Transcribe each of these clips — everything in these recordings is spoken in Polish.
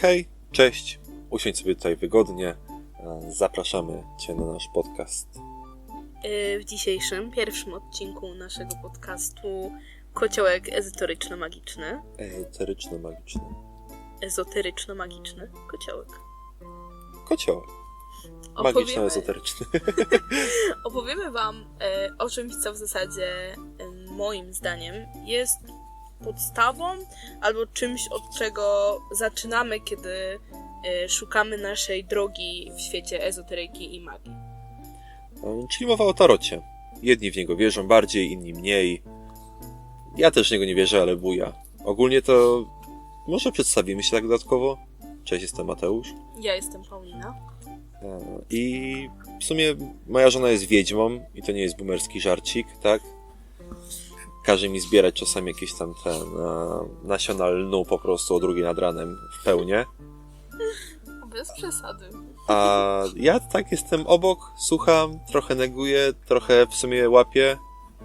Hej, cześć, usiądź sobie tutaj wygodnie. E, Zapraszamy Cię na nasz podcast. Y, W dzisiejszym, pierwszym odcinku naszego podcastu Kociołek ezoteryczno-magiczny. Ezoteryczno-magiczny. Ezoteryczno-magiczny kociołek. Kociołek. Magiczno-ezoteryczny. opowiemy Wam e, o czymś, co w zasadzie e, moim zdaniem jest podstawą albo czymś, od czego zaczynamy, kiedy e, szukamy naszej drogi w świecie ezoteryki i magii. Czyli mowa o tarocie. Jedni w niego wierzą bardziej, inni mniej. Ja też w niego nie wierzę, ale buja. Ogólnie to może przedstawimy się tak dodatkowo. Cześć, jestem Mateusz. Ja jestem Paulina. I w sumie moja żona jest wiedźmą i to nie jest boomerski żarcik, tak? Każe mi zbierać czasami jakieś tam ten e, nasiona lnu po prostu o drugiej nad ranem w pełnie. Bez przesady. A ja tak jestem obok, słucham, trochę neguję, trochę w sumie łapię.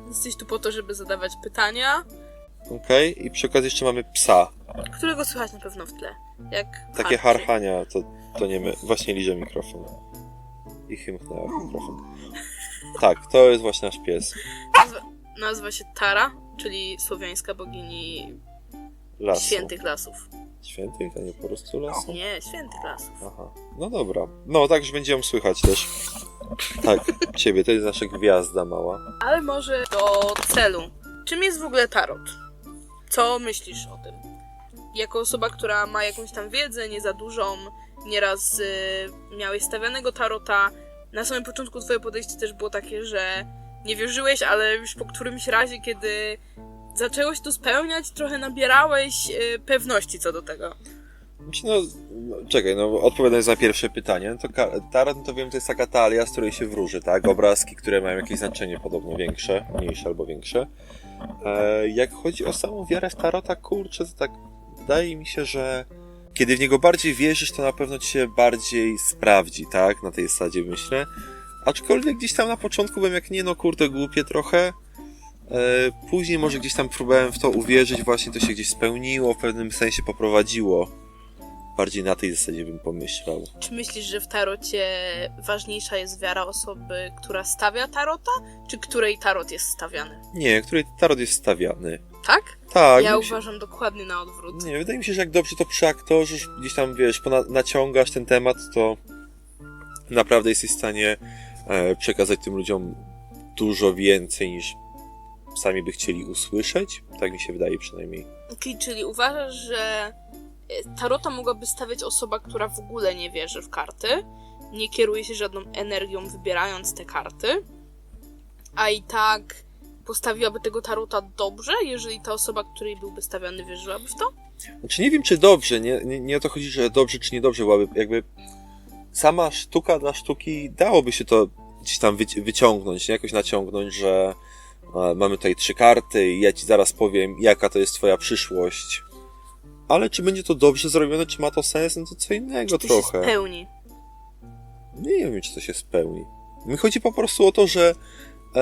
Jesteś tu po to, żeby zadawać pytania, Okej, i przy okazji jeszcze mamy psa. którego słychać na pewno w tle. Jak Takie harczy. harchania, to, to nie my. Właśnie liże mikrofon. I chymchnęła w mikrofon. Tak, to jest właśnie nasz pies. Nazwa, nazywa się Tara, czyli słowiańska bogini Lasu. świętych lasów. Świętych, a nie po prostu lasu? Nie, świętych lasów. Aha, no dobra. No, tak, że będzie ją słychać też. Tak, ciebie, to jest nasza gwiazda mała. Ale może do celu. Czym jest w ogóle tarot? Co myślisz o tym? Jako osoba, która ma jakąś tam wiedzę, nie za dużą, nieraz y, miałeś stawianego tarota. Na samym początku twoje podejście też było takie, że nie wierzyłeś, ale już po którymś razie, kiedy zaczęłeś to spełniać, trochę nabierałeś y, pewności co do tego. Znaczy, no, no, czekaj, no, odpowiadając na pierwsze pytanie, no to tarot, no to wiem, to jest taka talia, z której się wróży, tak? Obrazki, które mają jakieś znaczenie podobno większe, mniejsze albo większe. E, jak chodzi o samą wiarę w tarota, kurczę, to tak wydaje mi się, że kiedy w niego bardziej wierzysz, to na pewno ci się bardziej sprawdzi, tak? Na tej zasadzie myślę. Aczkolwiek gdzieś tam na początku byłem jak nie, no kurde, głupie trochę. E, Później może gdzieś tam próbowałem w to uwierzyć, właśnie to się gdzieś spełniło, w pewnym sensie poprowadziło. Bardziej na tej zasadzie bym pomyślał. Czy myślisz, że w tarocie ważniejsza jest wiara osoby, która stawia tarota, czy której tarot jest stawiany? Nie, której tarot jest stawiany. Tak? Tak. ja mi się- uważam dokładnie na odwrót. Nie, wydaje mi się, że jak dobrze to przeaktorzysz, gdzieś tam, wiesz, naciągasz ten temat, to naprawdę jesteś w stanie przekazać tym ludziom dużo więcej niż sami by chcieli usłyszeć. Tak mi się wydaje przynajmniej. Okej, czyli uważasz, że e, tarota mogłaby stawiać osoba, która w ogóle nie wierzy w karty, nie kieruje się żadną energią wybierając te karty, a i tak postawiłaby tego tarota dobrze, jeżeli ta osoba, której byłby stawiany, wierzyłaby w to? Znaczy nie wiem, czy dobrze, nie, nie, nie o to chodzi, że dobrze czy niedobrze byłaby, jakby sama sztuka dla sztuki dałoby się to gdzieś tam wyci- wyciągnąć, nie? jakoś naciągnąć, że e, mamy tutaj trzy karty i ja ci zaraz powiem, jaka to jest twoja przyszłość. Ale czy będzie to dobrze zrobione, czy ma to sens, no to co innego Czy to się trochę. spełni? Nie wiem, czy to się spełni. Mi chodzi po prostu o to, że e,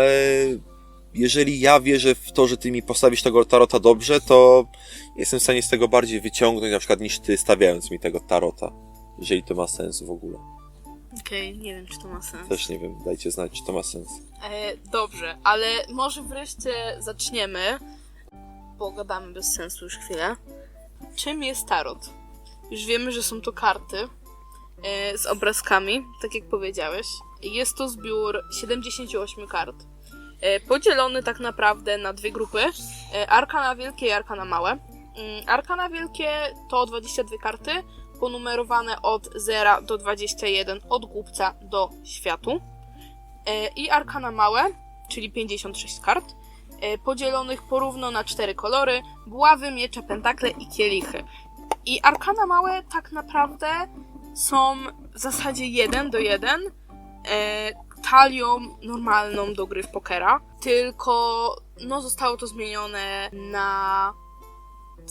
jeżeli ja wierzę w to, że ty mi postawisz tego tarota dobrze, to jestem w stanie z tego bardziej wyciągnąć, na przykład niż ty stawiając mi tego tarota. Jeżeli to ma sens w ogóle. Okej, nie wiem, czy to ma sens. Też nie wiem, dajcie znać, czy to ma sens. E, dobrze, ale może wreszcie zaczniemy. Pogadamy bez sensu już chwilę. Czym jest tarot? Już wiemy, że są to karty e, z obrazkami, tak jak powiedziałeś. Jest to zbiór 78 kart. E, podzielony tak naprawdę na dwie grupy. E, arkana wielkie i arkana małe. Mm, Arkana wielkie to 22 karty, ponumerowane od 0 do 21, od głupca do światu. E, i arkana małe, czyli 56 kart, e, podzielonych porówno na cztery kolory: buławy, miecze, pentakle i kielichy. I arkana małe tak naprawdę są w zasadzie 1 do 1 e, talią normalną do gry w pokera, tylko no zostało to zmienione na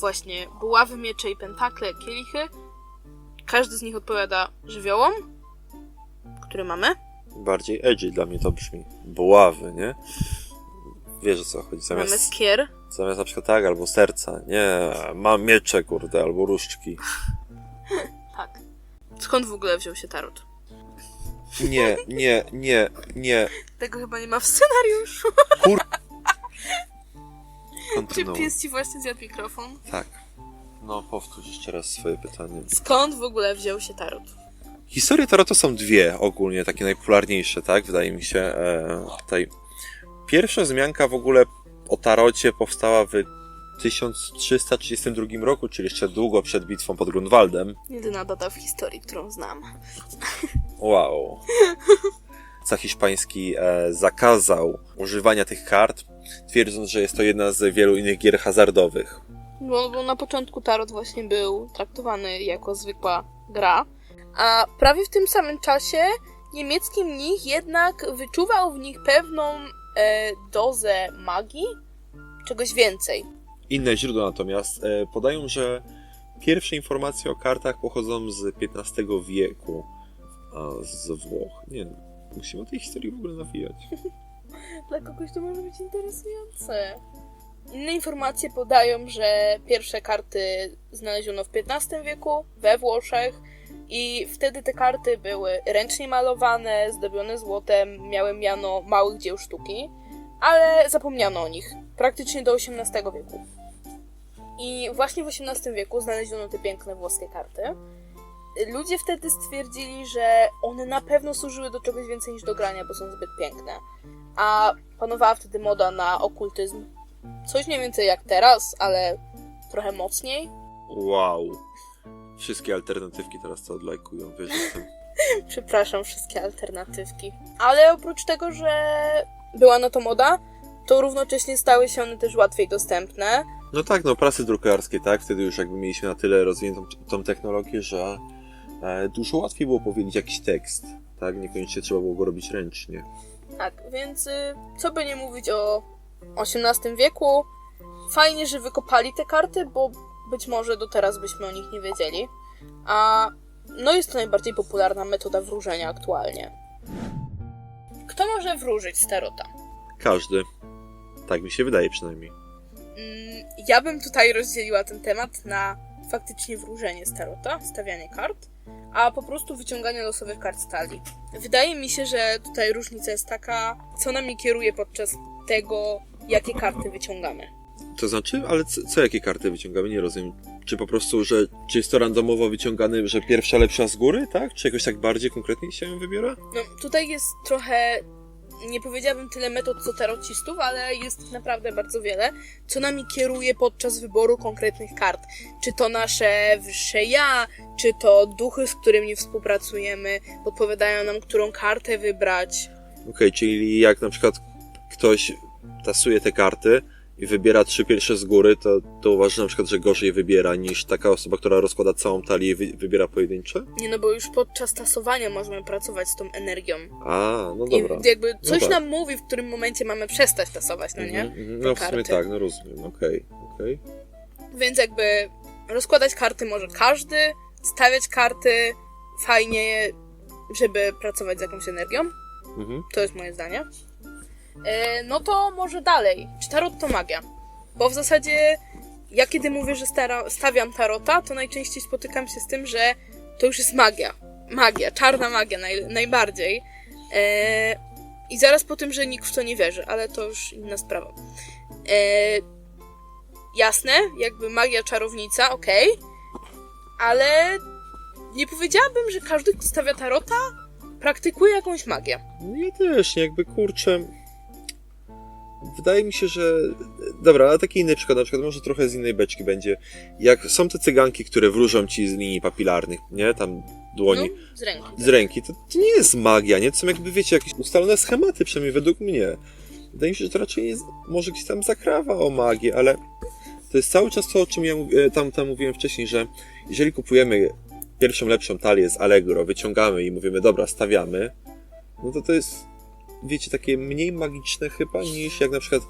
właśnie buławy, miecze i pentakle, kielichy. Każdy z nich odpowiada żywiołom, które mamy. Bardziej edgy dla mnie to brzmi. Buławy, nie? Wiesz o co chodzi. Mamy Zamiast, skier, zamiast na przykład tak, albo serca. Nie, mam miecze, kurde, albo różdżki. Skąd w ogóle wziął się tarot? Nie, nie, nie, nie. Tego chyba nie ma w scenariuszu. Czy Kontynuuj. pies ci właśnie zjadł mikrofon? Tak. No, powtórz jeszcze raz swoje pytanie. Skąd w ogóle wziął się tarot? Historie tarotu są dwie ogólnie, takie najpopularniejsze, tak? Wydaje mi się. E, tutaj. Pierwsza wzmianka w ogóle o tarocie powstała w 1332 roku, czyli jeszcze długo przed bitwą pod Grunwaldem. Jedyna data w historii, którą znam. Wow. Ca hiszpański e, zakazał używania tych kart, twierdząc, że jest to jedna z wielu innych gier hazardowych. Bo, bo na początku tarot właśnie był traktowany jako zwykła gra, a prawie w tym samym czasie niemiecki mnich jednak wyczuwał w nich pewną e, dozę magii, czegoś więcej. Inne źródła natomiast e, podają, że pierwsze informacje o kartach pochodzą z XV wieku, a z Włoch. Nie musimy o tej historii w ogóle nawijać. Dla kogoś to może być interesujące. Inne informacje podają, że pierwsze karty znaleziono w XV wieku we Włoszech i wtedy te karty były ręcznie malowane, zdobione złotem, miały miano małych dzieł sztuki, ale zapomniano o nich praktycznie do XVIII wieku. I właśnie w XVIII wieku znaleziono te piękne włoskie karty. Ludzie wtedy stwierdzili, że one na pewno służyły do czegoś więcej niż do grania, bo są zbyt piękne a panowała wtedy moda na okultyzm. Coś mniej więcej jak teraz, ale trochę mocniej. Wow. Wszystkie alternatywki teraz to odlajkują, wiesz. Przepraszam, wszystkie alternatywki. Ale oprócz tego, że była na to moda, to równocześnie stały się one też łatwiej dostępne. No tak, no prasy drukarskie, tak? Wtedy już jakby mieliśmy na tyle rozwiniętą tą technologię, że e, dużo łatwiej było powiedzieć jakiś tekst, tak? Niekoniecznie trzeba było go robić ręcznie. Tak, więc y, co by nie mówić o XVIII wieku, fajnie, że wykopali te karty, bo być może do teraz byśmy o nich nie wiedzieli. A no jest to najbardziej popularna metoda wróżenia aktualnie. Kto może wróżyć z tarota? Każdy. Tak mi się wydaje przynajmniej. Mm, Ja bym tutaj rozdzieliła ten temat na faktycznie wróżenie z tarota, stawianie kart, a po prostu wyciąganie losowych kart z talii. Wydaje mi się, że tutaj różnica jest taka, co nami kieruje podczas tego, jakie karty wyciągamy. To znaczy, ale co, co jakie karty wyciągamy? Nie rozumiem. Czy po prostu, że czy jest to randomowo wyciągane, że pierwsza lepsza z góry, tak? Czy jakoś tak bardziej konkretnie się wybiera? No, tutaj jest trochę, nie powiedziałabym tyle metod co tarocistów, ale jest naprawdę bardzo wiele, co nami kieruje podczas wyboru konkretnych kart. Czy to nasze wyższe ja, czy to duchy, z którymi współpracujemy, podpowiadają nam, którą kartę wybrać. Okej, czyli jak na przykład ktoś tasuje te karty i wybiera trzy pierwsze z góry, to, to uważasz na przykład, że gorzej wybiera niż taka osoba, która rozkłada całą talię i wy, wybiera pojedyncze? Nie no, bo już podczas tasowania możemy pracować z tą energią. A, no dobra. I jakby coś tak. nam mówi, w którym momencie mamy przestać tasować, no nie? Mhm. No w sumie tak, no rozumiem, okej, okej. Więc jakby rozkładać karty może każdy, stawiać karty fajnie, żeby pracować z jakąś energią. Mhm. To jest moje zdanie. E, no to może dalej. Czy tarot to magia? Bo w zasadzie ja kiedy mówię, że stara, stawiam tarota, to najczęściej spotykam się z tym, że to już jest magia. Magia, czarna magia naj, najbardziej. E, I zaraz po tym, że nikt w to nie wierzy, ale to już inna sprawa. E, jasne, jakby magia, czarownica, okej, ale nie powiedziałabym, że każdy, kto stawia tarota, praktykuje jakąś magię. No ja też, jakby kurczę. Wydaje mi się, że. Dobra, ale taki inny przykład, na przykład może trochę z innej beczki będzie. Jak są te cyganki, które wróżą ci z linii papilarnych, nie? Tam dłoni. No, z ręki. Z ręki, to, to nie jest magia, nie? To są jakby, wiecie, jakieś ustalone schematy, przynajmniej według mnie. Wydaje mi się, że to raczej jest, może gdzieś tam zakrawa o magię, ale to jest cały czas to, o czym ja e, tam, tam mówiłem wcześniej, że jeżeli kupujemy pierwszą lepszą talię z Allegro, wyciągamy i mówimy, dobra, stawiamy, no to to jest, wiecie, takie mniej magiczne chyba niż jak na przykład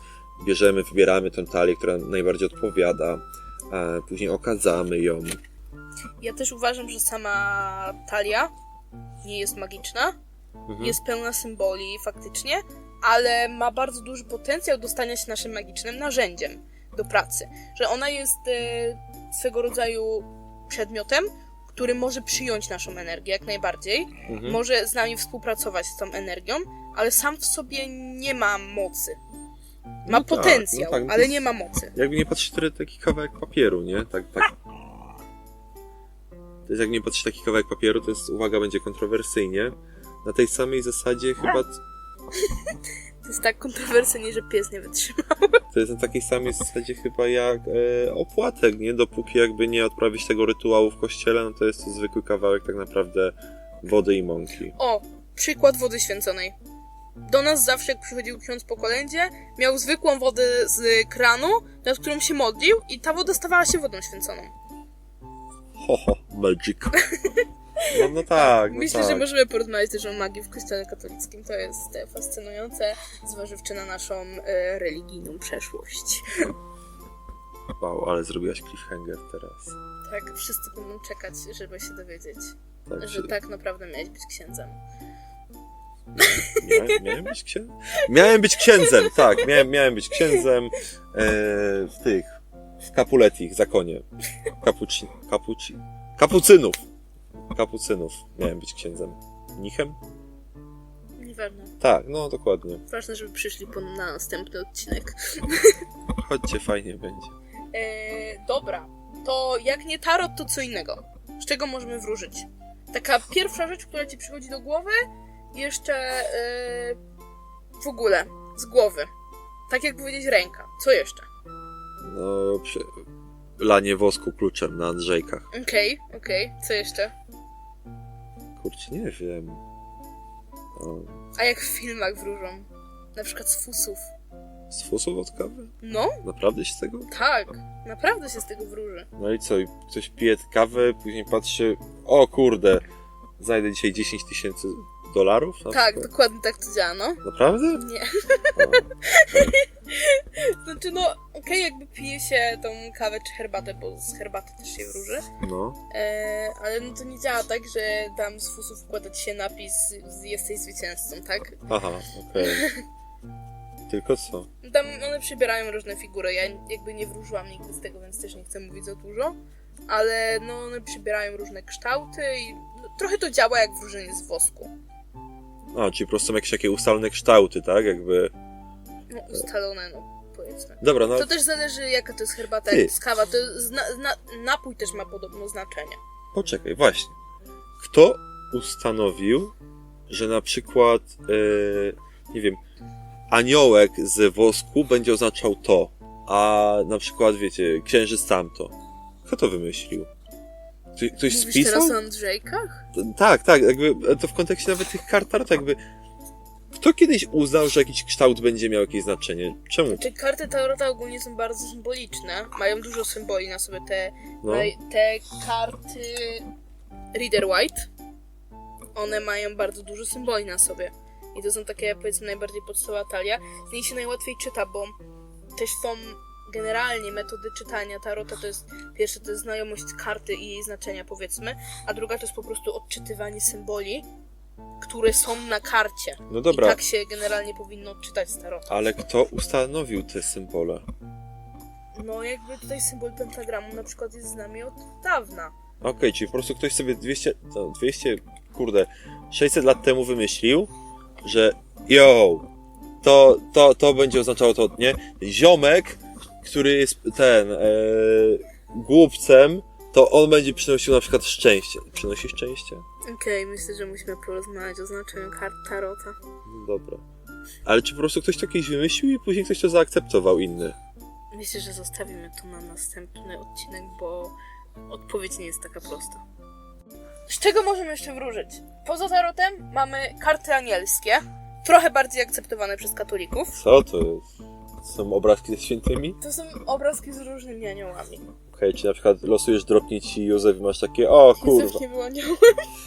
bierzemy, wybieramy tę talię, która najbardziej odpowiada, a później okadzamy ją. Ja też uważam, że sama talia nie jest magiczna. Mhm. Jest pełna symboli faktycznie, ale ma bardzo duży potencjał do stania się naszym magicznym narzędziem do pracy. Że ona jest e, swego rodzaju przedmiotem, który może przyjąć naszą energię jak najbardziej, Mhm. może z nami współpracować z tą energią, ale sam w sobie nie ma mocy. Ma No tak, potencjał, no tak, no to ale jest- nie ma mocy. Jakby nie patrzeć, to taki kawałek papieru, nie? Tak, tak. To jest jak nie patrzeć taki kawałek papieru, to jest, uwaga, będzie kontrowersyjnie. Na tej samej zasadzie chyba, To jest tak kontrowersyjnie, że pies nie wytrzyma. to jest na takiej samej zasadzie chyba jak e, opłatek, nie? Dopóki jakby nie odprawić tego rytuału w kościele, no to jest to zwykły kawałek tak naprawdę wody i mąki. O, przykład wody święconej. Do nas zawsze, jak przychodził ksiądz po kolędzie, miał zwykłą wodę z kranu, nad którą się modlił i ta woda stawała się wodą święconą. Ho, ho, magic. No, no tak, no Myślę, tak. że możemy porozmawiać też o magii w kościele katolickim. To jest e, fascynujące, zważywszy na naszą e, religijną przeszłość. Wow, ale zrobiłaś cliffhanger teraz. Tak, wszyscy będą czekać, żeby się dowiedzieć, Tak, że tak naprawdę miałeś być księdzem. Miałem, miałem być księdzem? Miałem być księdzem, tak, miałem, miałem być księdzem e, w tych, w kapuletich, zakonie. Kapuci, kapuci, kapucynów. Kapucynów miałem być księdzem. Nichem? Nieważne. Tak, no dokładnie. Ważne, żeby przyszli po, na następny odcinek. Chodźcie, fajnie będzie. E, dobra, to jak nie tarot, to co innego. Z czego możemy wróżyć? Taka pierwsza rzecz, która ci przychodzi do głowy, jeszcze e, w ogóle z głowy. Tak jak powiedzieć ręka. Co jeszcze? No, przy... lanie wosku kluczem na Andrzejkach. Okej, okej. Co jeszcze? Kurczę, nie wiem. O, A jak w filmach wróżą? Na przykład z fusów. z fusów od kawy? No, Naprawdę się z tego? tak. Naprawdę się z tego wróży. No i co, ktoś pije kawę, później patrzy, o kurde, znajdę dzisiaj 10 tysięcy dolarów? Tak, przykład. dokładnie tak to działa, no. Naprawdę? Nie. O, Znaczy, no, okej, jakby pije się tą kawę czy herbatę, bo z herbaty też się wróży. no, E, ale no to nie działa tak, że tam z fusów wkłada ci się napis z- jesteś zwycięzcą, tak? aha, okej. Tylko co? Tam one przybierają różne figury. Ja jakby nie wróżyłam nigdy z tego, więc też nie chcę mówić za dużo. Ale no one przybierają różne kształty i no, trochę to działa jak wróżenie z wosku. A, czyli po prostu są jakieś takie ustalone kształty, tak? Jakby... No ustalone, no powiedzmy. Dobra, no, To też zależy jaka to jest herbata, to jest kawa. To zna, na, napój też ma podobno znaczenie. poczekaj, właśnie. Kto ustanowił, że na przykład, e, nie wiem, aniołek z wosku będzie oznaczał to, a na przykład, wiecie, księżyc tamto? Kto to wymyślił? Ktoś, ktoś Mówisz spisał? teraz o Andrzejkach? Tak, tak, jakby to w kontekście nawet tych kart tarot, jakby kto kiedyś uznał, że jakiś kształt będzie miał jakieś znaczenie? Czemu? Czy karty Tarota ogólnie są bardzo symboliczne? Mają dużo symboli na sobie. Te, No, te karty Reader White, one mają bardzo dużo symboli na sobie. I to są takie, powiedzmy, najbardziej podstawowa talia. Z niej się najłatwiej czyta, bo też są generalnie metody czytania tarota. To jest pierwsze to jest znajomość karty i jej znaczenia, powiedzmy, a druga to jest po prostu odczytywanie symboli, które są na karcie. no dobra, I tak się generalnie powinno czytać z tarota. ale kto ustanowił te symbole? No jakby tutaj symbol pentagramu na przykład jest z nami od dawna. Okej, czyli po prostu ktoś sobie 200, no 200, kurde, 600 lat temu wymyślił, że yo, to, to, to będzie oznaczało to, nie? Ziomek, który jest ten, e, głupcem, to on będzie przynosił na przykład szczęście. Przynosi szczęście? Okej, myślę, że musimy porozmawiać o znaczeniu kart tarota. No dobra. Ale czy po prostu ktoś to kiedyś wymyślił i później ktoś to zaakceptował inny? Myślę, że zostawimy to na następny odcinek, bo odpowiedź nie jest taka prosta. Z czego możemy jeszcze wróżyć? Poza tarotem mamy karty anielskie, trochę bardziej akceptowane przez katolików. Co to jest? Są obrazki ze świętymi? To są obrazki z różnymi aniołami. Okej, czy na przykład losujesz dropnie ci Józef i masz takie, o kurwa. Józef nie był aniołem.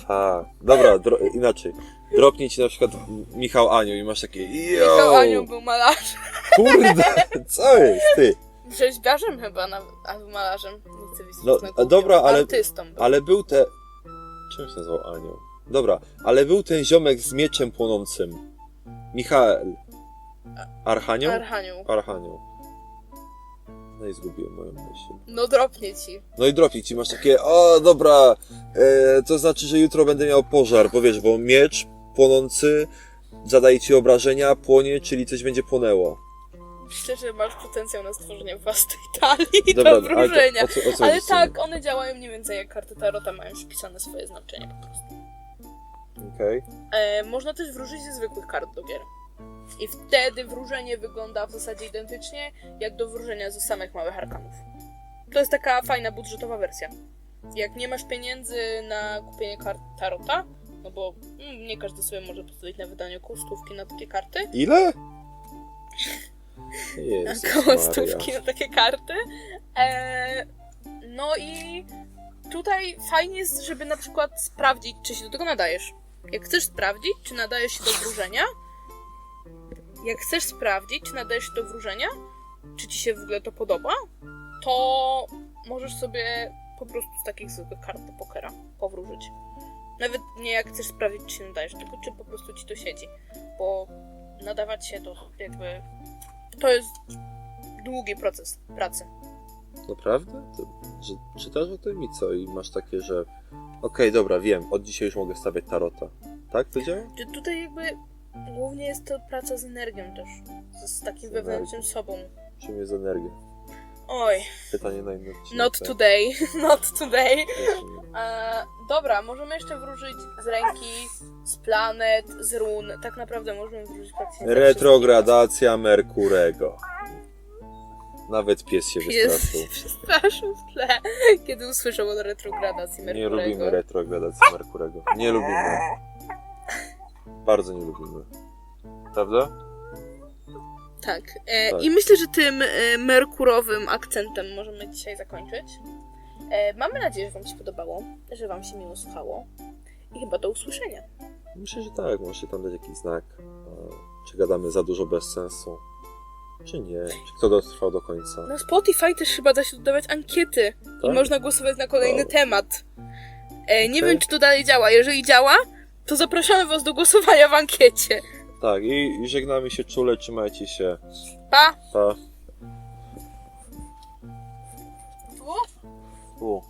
A, dobra, dro inaczej. Dropnie ci na przykład Michał Anioł i masz takie, yo, Michał Anioł był malarzem. kurde, co jest, ty? Rzeźbiarzem chyba, nawet, albo malarzem. Nie chcę No, a dobra, ale- Artystą był. Ale był te... Czym się nazywał Anioł? Dobra, ale był ten ziomek z mieczem płonącym. Michael. Archanioł? Archanioł. Archanioł. No i zgubiłem moją myśl. No dropnie ci. No i dropnie ci, masz takie, o dobra, e, to znaczy, że jutro będę miał pożar, bo wiesz, bo miecz płonący zadaje ci obrażenia, płonie, czyli coś będzie płonęło. Myślę, że masz potencjał na stworzenie własnej talii Dobra, do ale to wróżenia. o co, o co Ale tak, one działają mniej więcej jak karty Tarota, mają wpisane swoje znaczenie po prostu. Okej. E, można też wróżyć ze zwykłych kart do gier. I wtedy wróżenie wygląda w zasadzie identycznie jak do wróżenia ze samych małych arkanów. To jest taka fajna budżetowa wersja. Jak nie masz pieniędzy na kupienie kart Tarota, no bo mm, nie każdy sobie może pozwolić na wydanie około stówki na takie karty, Ile? Stówki na takie karty. E, no i tutaj fajnie jest, żeby na przykład sprawdzić, czy się do tego nadajesz. Jak chcesz sprawdzić, czy nadajesz się do wróżenia, jak chcesz sprawdzić, czy nadajesz się do wróżenia, czy ci się w ogóle to podoba, to możesz sobie po prostu z takich zwykłych kart do pokera powróżyć. Nawet nie jak chcesz sprawdzić, czy się nadajesz, tylko czy po prostu ci to siedzi. Bo nadawać się to jakby to jest długi proces pracy. Naprawdę? To, że czytasz o tym i co? I masz takie, że okej, dobra, wiem, od dzisiaj już mogę stawiać tarota. Tak to działa? Czy tutaj jakby głównie jest to praca z energią też. Z, z takim Z wewnętrznym sobą. Czym jest energia? Oj, Pytanie na inny odcinek. not tak? today, not today. E, dobra, możemy jeszcze wróżyć z ręki, z planet, z run. Tak naprawdę możemy wróżyć praktycznie ze Retrogradacja Merkurego. Nawet pies się wszystkiego. Jest wystraszył. przestraszył w tle, kiedy usłyszał o retrogradacji Nie Merkurego. lubimy retrogradacji Merkurego. Nie lubimy. Bardzo nie lubimy. Prawda? Tak. E, Tak. I myślę, że tym e, merkurowym akcentem możemy dzisiaj zakończyć. E, mamy nadzieję, że Wam się podobało, że Wam się miło słuchało. I chyba do usłyszenia. Myślę, że tak. Możecie tam dać jakiś znak. e, Czy gadamy za dużo bez sensu? Czy nie? Czy kto dotrwał do końca? Na Spotify też chyba da się dodawać ankiety Tak? i można głosować na kolejny temat. E, nie Okej. wiem, czy to dalej działa. Jeżeli działa, to zapraszamy Was do głosowania w ankiecie. Tak, i, żegnamy się czule, trzymajcie się. Pa! Pa. Tu? Tu.